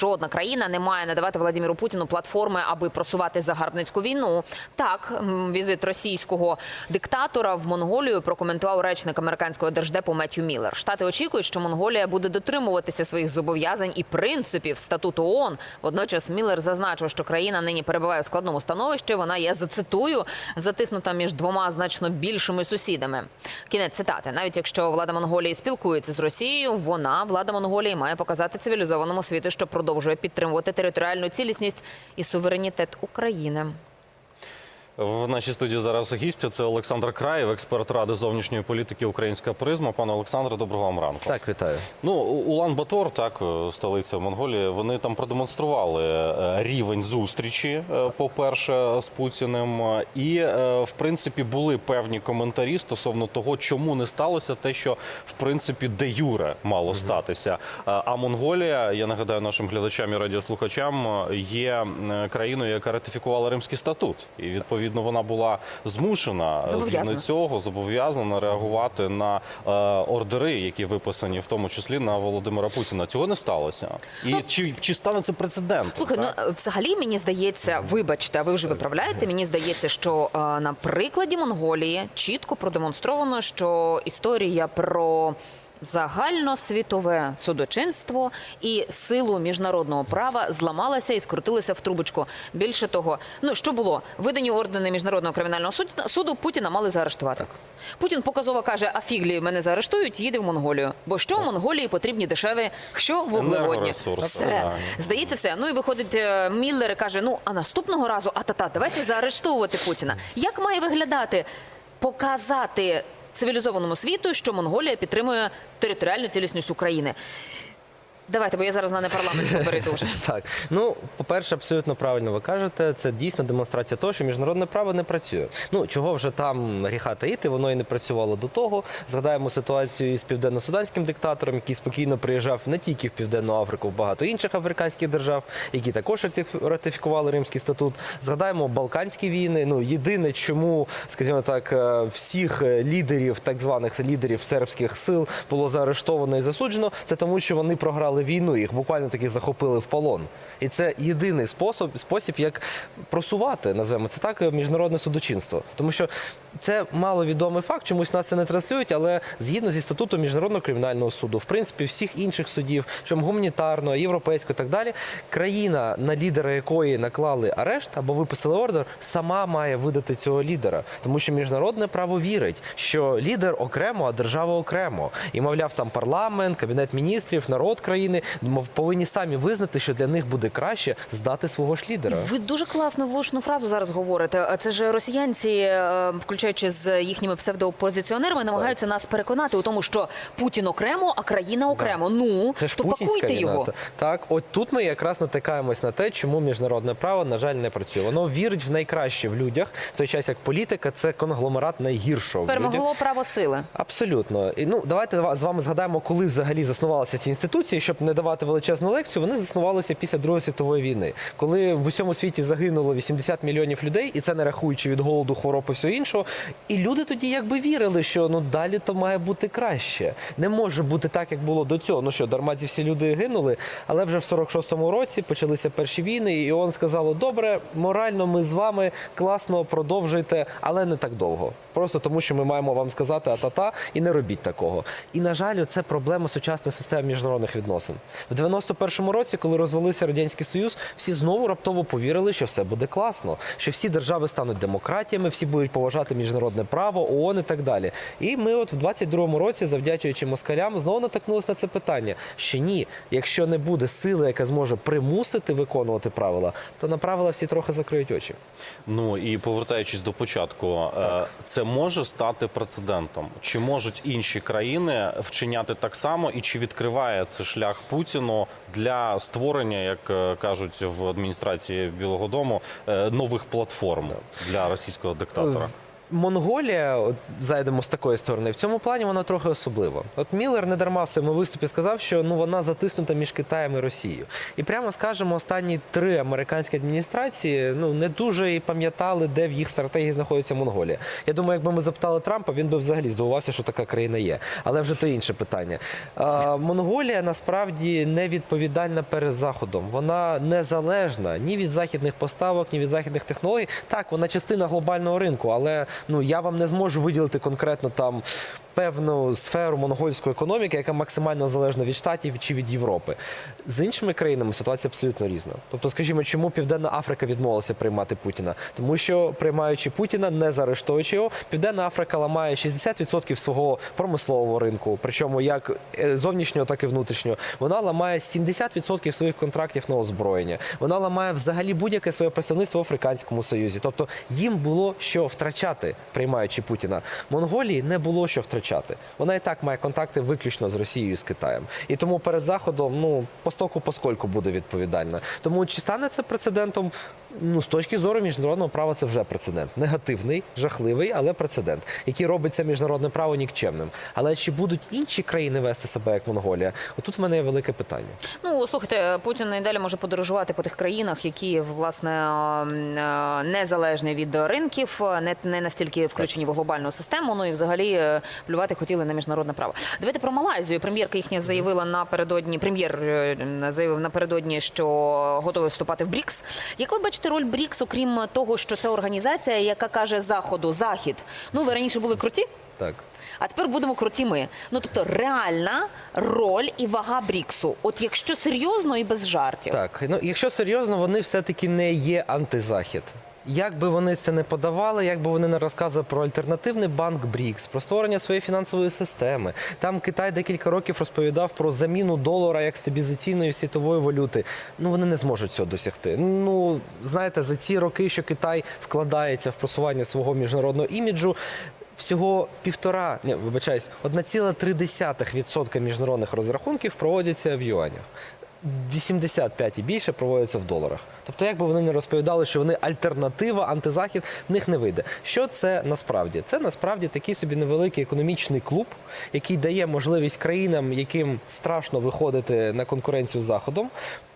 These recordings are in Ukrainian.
Жодна країна не має надавати Владимиру Путіну платформи, аби просувати загарбницьку війну. Так, візит російського диктатора в Монголію прокоментував речник американського держдепу Меттью Міллер. Штати очікують, що Монголія буде дотримуватися своїх зобов'язань і принципів статуту ООН. Водночас Міллер зазначив, що країна нині перебуває в складному становищі. Вона я зацитую затиснута між двома значно більшими сусідами. Кінець цитати. Навіть якщо влада Монголії спілкується з Росією, вона влада Монголії має показати цивілізованому світу, що продовжує підтримувати територіальну цілісність і суверенітет України. В нашій студії зараз гість це Олександр Краєв, експерт ради зовнішньої політики Українська призма. Пане Олександре, доброго вам ранку. Так, вітаю. Ну, Улан Батор, так, столиця Монголії, вони там продемонстрували е, рівень зустрічі, е, по-перше, з Путіним. І, е, в принципі, були певні коментарі стосовно того, чому не сталося те, що в принципі де юре мало статися. А- Монголія, я нагадаю нашим глядачам і радіослухачам, є країною, яка ратифікувала Римський статут, і відповідно вона була змушена Зобов'язана. згідно цього зобов'язана реагувати на е, ордери, які виписані в тому числі на Володимира Путіна. Цього не сталося. І чи, чи стане це прецедентом? Слухай, ну так? е, взагалі мені здається, вибачте, а ви вже виправляєте. Мені здається, що е, на прикладі Монголії чітко продемонстровано, що історія про загальносвітове судочинство і силу міжнародного права зламалася і скрутилася в трубочку. Більше того, ну що було видані ордени міжнародного кримінального суду, Путіна мали заарештувати. Путін показово каже: а фіглі мене заарештують, їде в Монголію. Бо що Монголії потрібні дешеві, що вуглеводні. Все. да. Здається, все. Ну і виходить е, Міллер і каже: ну а наступного разу, а та-та, давайте заарештовувати Путіна. Як має виглядати показати цивілізованому світу, що Монголія підтримує територіальну цілісність України? Давайте, бо я зараз на непарламентську перейду вже. Так, ну по-перше, абсолютно правильно ви кажете. Це дійсно демонстрація того, що міжнародне право не працює. Ну чого вже там гріха таїти, воно і не працювало до того. Згадаємо ситуацію із південно-суданським диктатором, який спокійно приїжджав не тільки в Південну Африку, в багато інших африканських держав, які також ратифікували Римський статут. Згадаємо Балканські війни. Ну єдине, чому, скажімо так, е, всіх е, лідерів, так званих лідерів сербських сил було заарештовано і засуджено, це тому, що вони програли війну, їх буквально таки захопили в полон. І це єдиний спосіб, спосіб як просувати, назвемо це так, міжнародне судочинство. Тому що це маловідомий факт, чомусь нас це не транслюють, але згідно зі статуту Міжнародного кримінального суду, в принципі, всіх інших судів, що гуманітарного, європейського і так далі, країна, на лідера якої наклали арешт або виписали ордер, сама має видати цього лідера. Тому що міжнародне право вірить, що лідер окремо, а держава окремо. І, мовляв, там парламент, кабінет міністрів, народ країни мов, повинні самі визнати, що для них буде краще здати свого ж лідера. Ви дуже класну влучну фразу зараз говорите. Це ж росіянці, е, включаючи з їхніми псевдоопозиціонерами, намагаються нас переконати у тому, що Путін окремо, а країна окремо. Ну Це ж то пакуйте війна. його. Так, от тут ми якраз натикаємось на те, чому міжнародне право, на жаль, не працює. Воно вірить в найкраще в людях, в той час як політика це конгломерат найгіршого. Перемогло право сили. Абсолютно. І ну давайте ва- з вами згадаємо, коли взагалі заснувалися ці інституції, щоб не давати величезну лекцію. Вони заснувалися після Другої світової війни, коли в усьому світі загинуло 80 мільйонів людей, і це не рахуючи від голоду, хвороб і всього іншого. І люди тоді якби вірили, що ну далі то має бути краще. Не може бути так, як було до цього. Ну що, дарма ці всі люди гинули, але вже в 46-му році почалися перші війни, і ООН сказало: добре, морально ми з вами класно продовжуйте, але не так довго. Просто тому, що ми маємо вам сказати а-та-та і не робіть такого. І на жаль, це проблема сучасної системи міжнародних відносин. В 91-му році, коли розвалився радянський союз, всі знову раптово повірили, що все буде класно, що всі держави стануть демократіями, всі будуть поважати міжнародне право, ООН і так далі. І ми, от в 22-му році, завдячуючи москалям, знову натикнулися на це питання. Що ні, якщо не буде сили, яка зможе примусити виконувати правила, то на правила всі трохи закриють очі. Ну і повертаючись до початку, е, це може стати прецедентом. Чи можуть інші країни вчиняти так само, і чи відкриває це шлях Путіну для створення, як е, кажуть в адміністрації Білого Дому, е, нових платформ для російського диктатора? Монголія, от зайдемо з такої сторони, в цьому плані вона трохи особлива. От Міллер не дарма в своєму виступі сказав, що ну вона затиснута між Китаєм і Росією. І прямо скажемо, останні три американські адміністрації ну не дуже і пам'ятали, де в їх стратегії знаходиться Монголія. Я думаю, якби ми запитали Трампа, він би взагалі здивувався, що така країна є. Але вже то інше питання. А, Монголія насправді не відповідальна перед заходом. Вона незалежна ні від західних поставок, ні від західних технологій. Так, вона частина глобального ринку, але ну я вам не зможу виділити конкретно там. Певну сферу монгольської економіки, яка максимально залежна від штатів чи від Європи. З іншими країнами ситуація абсолютно різна. Тобто, скажімо, чому Південна Африка відмовилася приймати Путіна? Тому що приймаючи Путіна, не заарештовуючи його, Південна Африка ламає 60% свого промислового ринку, причому як е, зовнішнього, так і внутрішнього. Вона ламає 70% своїх контрактів на озброєння. Вона ламає взагалі будь-яке своє представництво в Африканському Союзі. Тобто їм було що втрачати, приймаючи Путіна. Монголії не було що втрачати. Вона і так має контакти виключно з Росією і з Китаєм. І тому перед заходом ну по стоку поскольку буде відповідальна. Тому чи стане це прецедентом? Ну з точки зору міжнародного права це вже прецедент. Негативний, жахливий, але прецедент, який робить це міжнародне право нікчемним. Але чи будуть інші країни вести себе як Монголія? Отут в мене є велике питання. Ну слухайте, Путін і далі може подорожувати по тих країнах, які власне ем, е, незалежні від ринків, не, не настільки включені в глобальну систему. Ну і взагалі е, плювати хотіли на міжнародне право. Давайте про Малайзію. Прем'єрка їхня заявила напередодні. Прем'єр е, заявив напередодні, що готовий вступати в БРІКС. Як ви бачите роль БРІКС, окрім того, що це організація, яка каже заходу, захід. Ну ви раніше були круті. Так. А тепер будемо круті ми. Ну тобто реальна роль і вага Бріксу. От якщо серйозно і без жартів. Так, ну якщо серйозно, вони все-таки не є антизахід. Як би вони це не подавали, як би вони не розказували про альтернативний банк БРІКС, про створення своєї фінансової системи. Там Китай декілька років розповідав про заміну долара як стабілізаційної світової валюти. Ну вони не зможуть цього досягти. Ну знаєте, за ці роки, що Китай вкладається в просування свого міжнародного іміджу. Всього півтора, ні, вибачаюсь, 1,3% міжнародних розрахунків проводяться в юанях. 85 і більше проводяться в доларах. Тобто, як би вони не розповідали, що вони альтернатива, антизахід, в них не вийде. Що це насправді? Це насправді такий собі невеликий економічний клуб, який дає можливість країнам, яким страшно виходити на конкуренцію з заходом.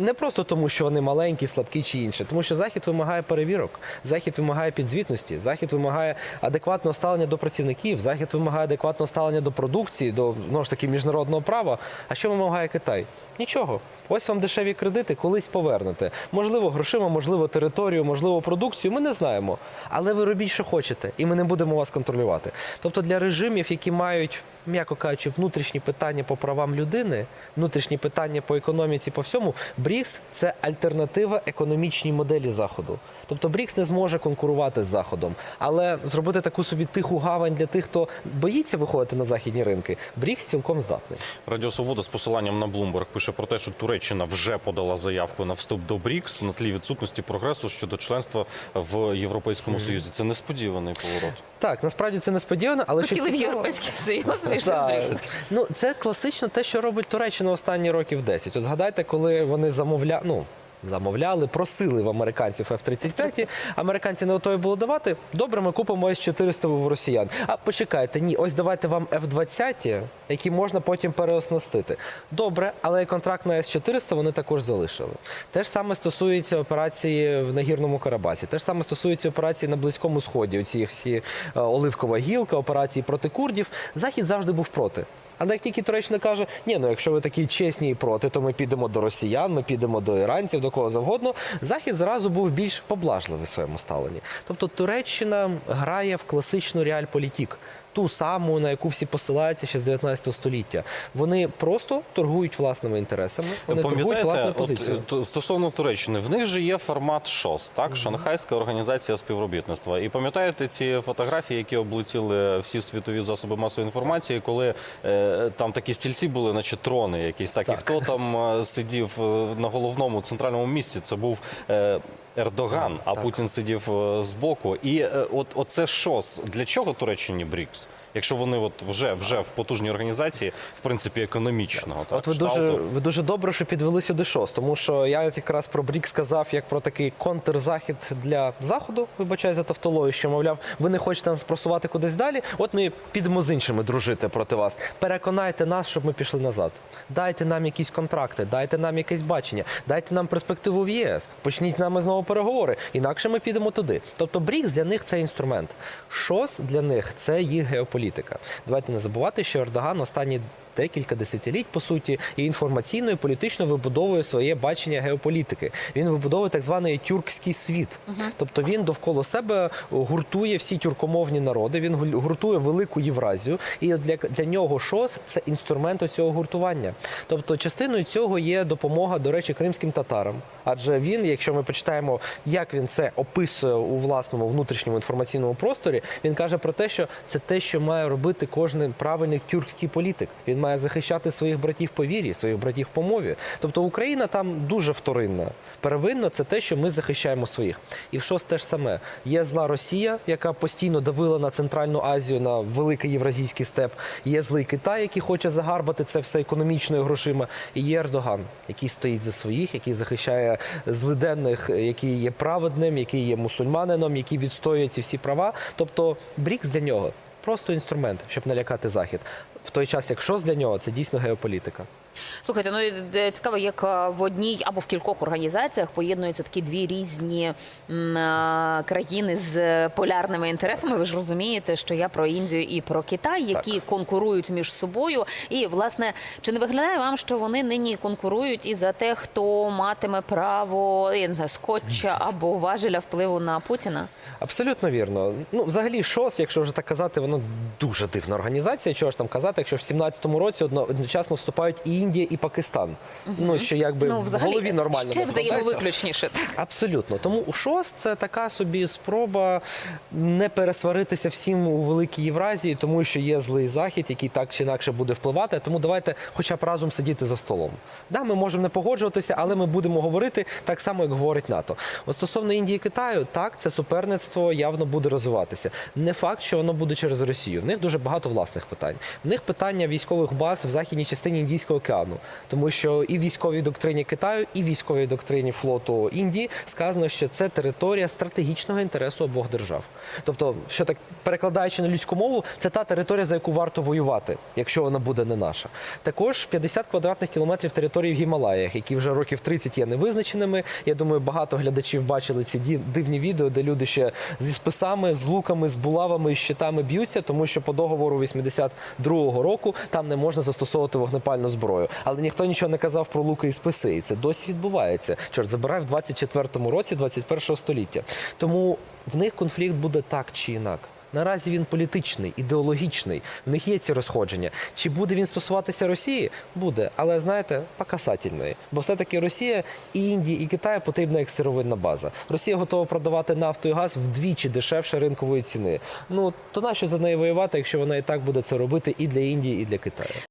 Не просто тому, що вони маленькі, слабкі чи інше, тому що захід вимагає перевірок, захід вимагає підзвітності, захід вимагає адекватного ставлення до працівників, захід вимагає адекватного ставлення до продукції, до знову ж таки міжнародного права. А що вимагає Китай? Нічого. Ось вам дешеві кредити, колись повернете. Можливо, грошима, можливо, територію, можливо, продукцію. Ми не знаємо. Але ви робіть, що хочете, і ми не будемо вас контролювати. Тобто для режимів, які мають, м'яко кажучи, внутрішні питання по правам людини, внутрішні питання по економіці, по всьому, БРІКС це альтернатива економічній моделі заходу. Тобто БРІКС не зможе конкурувати з заходом, але зробити таку собі тиху гавань для тих, хто боїться виходити на західні ринки. БРІКС цілком здатний. Радіо Свобода з посиланням на Bloomberg пише про те, що Туреччина вже подала заявку на вступ до БРІКС на тлі відсутності прогресу щодо членства в Європейському Союзі. Це несподіваний поворот. Так, насправді це несподівано, але що Хотіли в цікаво- Європейський Союз вийшли в БРІКС. Ну, це класично те, що робить Туреччина останні років 10. От згадайте, коли вони замовля... ну, замовляли, просили в американців F-35, американці не готові були давати, добре, ми купимо С-400 в росіян. А почекайте, ні, ось давайте вам F-20, які можна потім переоснастити. Добре, але контракт на С-400 вони також залишили. Те ж саме стосується операції в Нагірному Карабасі, те ж саме стосується операції на Близькому Сході, оці всі е, оливкова гілка, операції проти курдів. Захід завжди був проти. Але як тільки Туреччина каже, ні, ну якщо ви такі чесні і проти, то ми підемо до росіян, ми підемо до іранців, до кого завгодно. Захід зразу був більш поблажливий в своєму ставленні. Тобто Туреччина грає в класичну реальполітік. Ту саму, на яку всі посилаються ще з 19 століття. Вони просто торгують власними інтересами, вони торгують власною позицією. е, стосовно Туреччини, в них же є формат ШОС, так? Шанхайська організація співробітництва. І пам'ятаєте ці фотографії, які облетіли всі світові засоби масової інформації, коли е, там такі стільці були, наче трони якісь так. І хто там е, сидів е, на головному центральному місці? Це був. Е, Ердоган, а Так. Путін сидів е, збоку. І е, от оце ШОС. Для чого Туреччині БРІКС? Якщо вони от вже вже в потужній організації, в принципі, економічного так, От ви дуже, ви дуже добре, що підвели сюди ШОС, тому що я якраз про БРІК сказав як про такий контрзахід для заходу, вибачаю за тавтологію, що мовляв, ви не хочете нас просувати кудись далі. От ми підемо з іншими дружити проти вас. Переконайте нас, щоб ми пішли назад. Дайте нам якісь контракти, дайте нам якесь бачення, дайте нам перспективу в ЄС. Почніть з нами знову переговори. Інакше ми підемо туди. Тобто БРІКС для них це інструмент. ШОС для них це їх геополітика. Давайте не забувати, що Ердоган останні декілька десятиліть, по суті, і інформаційно, і політично вибудовує своє бачення геополітики. Він вибудовує так званий тюркський світ. Тобто він довкола себе гуртує всі тюркомовні народи, він гуртує велику Євразію, і для, для нього ШОС це інструмент цього гуртування. Тобто, частиною цього є допомога, до речі, кримським татарам. Адже він, якщо ми почитаємо, як він це описує у власному внутрішньому інформаційному просторі, він каже про те, що це те, що має робити кожен правильний тюркський політик. Він має захищати своїх братів по вірі, своїх братів по мові. Тобто Україна там дуже вторинна. Первинно це те, що ми захищаємо своїх. І в ШОС теж саме є зла Росія, яка постійно давила на Центральну Азію, на великий євразійський степ. Є злий Китай, який хоче загарбати це все економічною грошима. І є Ердоган, який стоїть за своїх, який захищає злиденних, який є праведним, який є мусульманином, який відстоює ці всі права. Тобто БРІКС для нього просто інструмент, щоб налякати захід. В той час, як ШОС для нього, це дійсно геополітика. Слухайте, ну і цікаво, як е, в одній або в кількох організаціях поєднуються такі дві різні е, країни з полярними інтересами. Ви ж розумієте, що я про Індію і про Китай, які конкурують між собою. І власне, чи не виглядає вам, що вони нині конкурують і за те, хто матиме право я не знаю, скотча або важеля впливу на Путіна? Абсолютно вірно. Ну, взагалі, ШОС, якщо вже так казати, воно дуже дивна організація. Чого ж там казати, якщо в 17-му році одночасно вступають і Індія, і Пакистан. Ну, що якби ну, в голові нормально ще взаємовиключніше. Так. Абсолютно. Тому у ШОС це така собі спроба не пересваритися всім у великій Євразії, тому що є злий захід, який так чи інакше буде впливати. Тому давайте хоча б разом сидіти за столом. Да, ми можемо не погоджуватися, але ми будемо говорити так само, як говорить НАТО. От стосовно Індії і Китаю, так це суперництво явно буде розвиватися. Не факт, що воно буде через Росію. В них дуже багато власних питань. В них питання військових баз в західній частині Індійського океану, тому що і в військовій доктрині Китаю, і в військовій доктрині флоту Індії сказано, що це територія стратегічного інтересу обох держав. Тобто, що так перекладаючи на людську мову, це та територія, за яку варто воювати, якщо вона буде не наша. Також 50 квадратних кілометрів території в Гімалаях, які вже років 30 є невизначеними. Я думаю, багато глядачів бачили ці дивні відео, де люди ще зі списами, з луками, з булавами і щитами б'ються, тому що по договору 82-го року там не можна застосовувати вогнепальну зброю. Але ніхто нічого не казав про луки і списи. І це досі відбувається. Чорт забирай в 24-му році 21-го століття. Тому в них конфлікт буде так чи інак. Наразі він політичний, ідеологічний. В них є ці розходження. Чи буде він стосуватися Росії? Буде, але знаєте, покасательної. Бо все-таки Росія і Індії, і Китаю потрібна як сировинна база. Росія готова продавати нафту і газ вдвічі дешевше ринкової ціни. Ну то нащо за неї воювати, якщо вона і так буде це робити і для Індії, і для Китаю?